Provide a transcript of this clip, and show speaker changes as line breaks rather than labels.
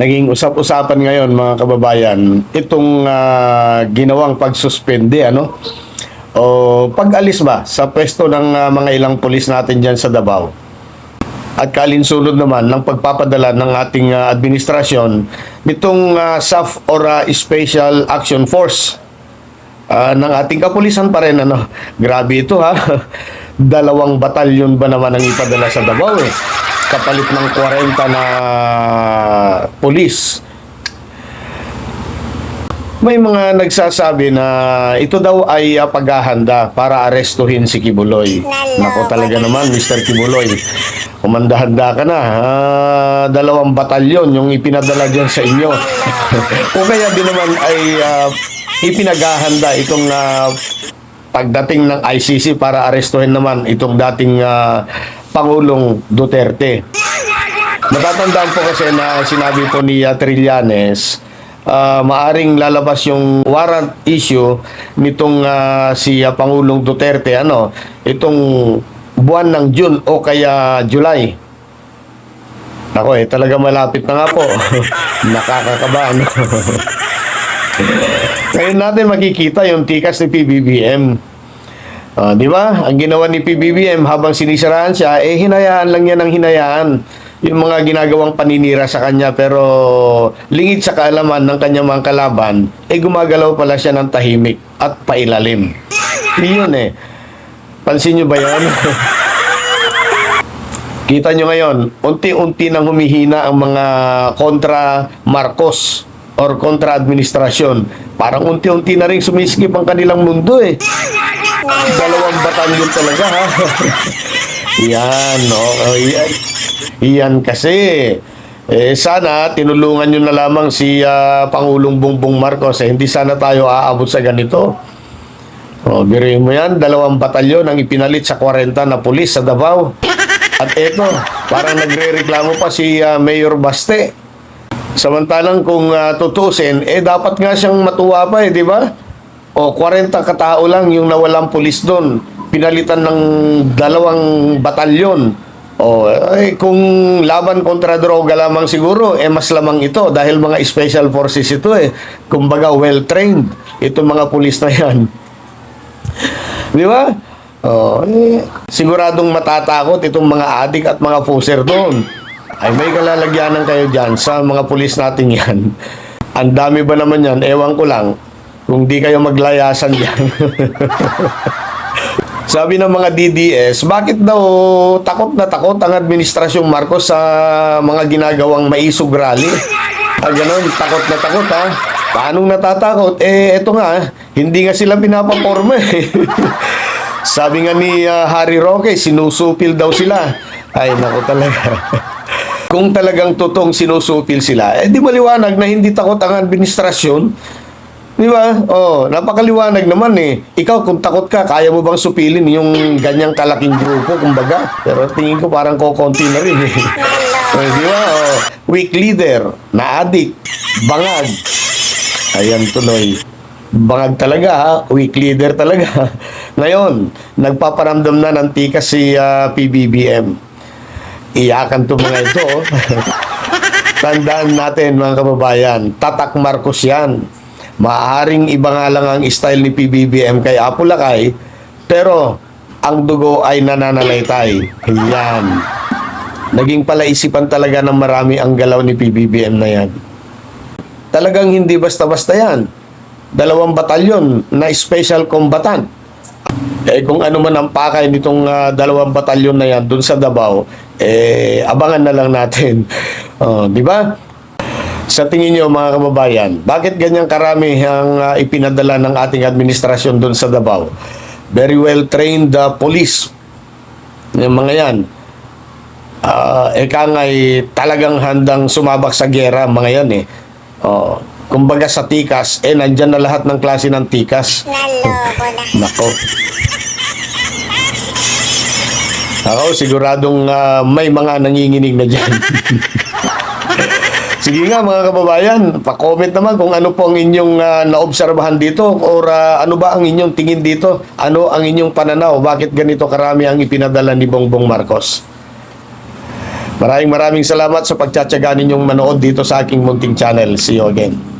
Naging usap-usapan ngayon mga kababayan itong ah, ginawang pagsuspende ano o pag-alis ba sa pwesto ng ah, mga ilang pulis natin diyan sa Davao. At kalinsunod naman ng pagpapadala ng ating ah, administrasyon nitong ah, SAF or ah, Special Action Force Ah, ng ating kapulisan pa rin ano. Grabe ito ha. Dalawang batalyon ba naman ang ipadala sa Davao eh. Kapalit ng 40 na pulis. May mga nagsasabi na ito daw ay ah, paghahanda para arestuhin si Kibuloy. Nako talaga naman, Mr. Kibuloy. Kumanda-handa ka na. Ah, dalawang batalyon yung ipinadala dyan sa inyo. o kaya din naman ay ah, ipinaghahanda itong ah, pagdating ng ICC para arestuhin naman itong dating ah, Pangulong Duterte. Natatandaan po kasi na sinabi po ni uh, Trillanes, ah, maaring lalabas yung warrant issue nitong ah, si ah, Pangulong Duterte, ano, itong buwan ng June o kaya July. Ako eh, talaga malapit na nga po. Nakakakaba, ano? Ngayon natin makikita yung tikas ni PBBM. Ah, di ba? Ang ginawa ni PBBM habang sinisiraan siya, eh hinayaan lang niya ng hinayaan yung mga ginagawang paninira sa kanya pero lingid sa kaalaman ng kanyang mga kalaban, eh gumagalaw pala siya ng tahimik at pailalim. Yun eh. Pansin nyo ba yan? Kita nyo ngayon, unti-unti nang humihina ang mga kontra Marcos or kontra administrasyon. Parang unti-unti na rin sumiskip ang kanilang mundo eh. Dalawang batalyon talaga ha. yan? Oh, yan. Yan kasi. Eh, sana tinulungan nyo na lamang si ah, Pangulong Bongbong Marcos. Eh, hindi sana tayo aabot sa ganito. O, biruin mo yan, dalawang batalyon ang ipinalit sa 40 na pulis sa Davao. At eto, parang nagre-reklamo pa si ah, Mayor Baste. Samantalang kung uh, tutusin, eh dapat nga siyang matuwa pa eh, di ba? O 40 katao lang yung nawalang pulis doon. Pinalitan ng dalawang batalyon. O eh, kung laban kontra droga lamang siguro, eh mas lamang ito dahil mga special forces ito eh. Kumbaga well-trained itong mga pulis na yan. Di ba? Oh, eh, siguradong matatakot itong mga adik at mga puser doon. Ay may kalalagyanan kayo dyan sa mga pulis natin yan. Ang dami ba naman yan? Ewan ko lang. Kung di kayo maglayasan dyan. Sabi ng mga DDS, bakit daw takot na takot ang administrasyong Marcos sa mga ginagawang maisog rally? Ah, ganun, takot na takot ha. Paanong natatakot? Eh, eto nga, hindi nga sila pinapaporma eh. Sabi nga ni ah, Harry Roque, sinusupil daw sila. Ay, nako talaga. Kung talagang totoong sinusupil sila, eh di maliwanag na hindi takot ang administrasyon. Di ba? Oh, napakaliwanag naman eh. Ikaw kung takot ka, kaya mo bang supilin yung ganyang kalaking grupo, kumbaga? Pero tingin ko parang kokonti na rin eh. oh, di ba? Oh, weak leader, na-addict, bangag. Ayan tuloy. Bangag talaga ha, weak leader talaga. Ngayon, nagpaparamdam na ng tika si ah, PBBM. Iyakan to mga ito. oh. Tandaan natin mga kababayan, tatak Marcos yan. Maaring iba nga lang ang style ni PBBM kay Apulakay, pero ang dugo ay nananalaytay. Yan. Naging palaisipan talaga ng marami ang galaw ni PBBM na yan. Talagang hindi basta-basta yan. Dalawang batalyon na special combatant. Eh kung ano man ang pakay nitong ah, dalawang batalyon na yan dun sa Davao, eh abangan na lang natin. Oh, di ba? Sa tingin niyo mga kababayan, bakit ganyan karami ang ah, ipinadala ng ating administrasyon doon sa Davao? Very well trained ah, police. Yung mga yan. Ah, eka nga'y talagang handang sumabak sa gera mga yan eh. Oh, kumbaga sa tikas, eh nandyan na lahat ng klase ng tikas.
Naloko na.
Nako. Ako, siguradong ah, may mga nanginginig na dyan. Sige nga mga kababayan, pa-comment naman kung ano po ang inyong ah, naobserbahan dito or ah, ano ba ang inyong tingin dito, ano ang inyong pananaw, bakit ganito karami ang ipinadala ni Bongbong Marcos. Maraming maraming salamat sa pagtsatsaga ninyong manood dito sa aking munting channel. See you again.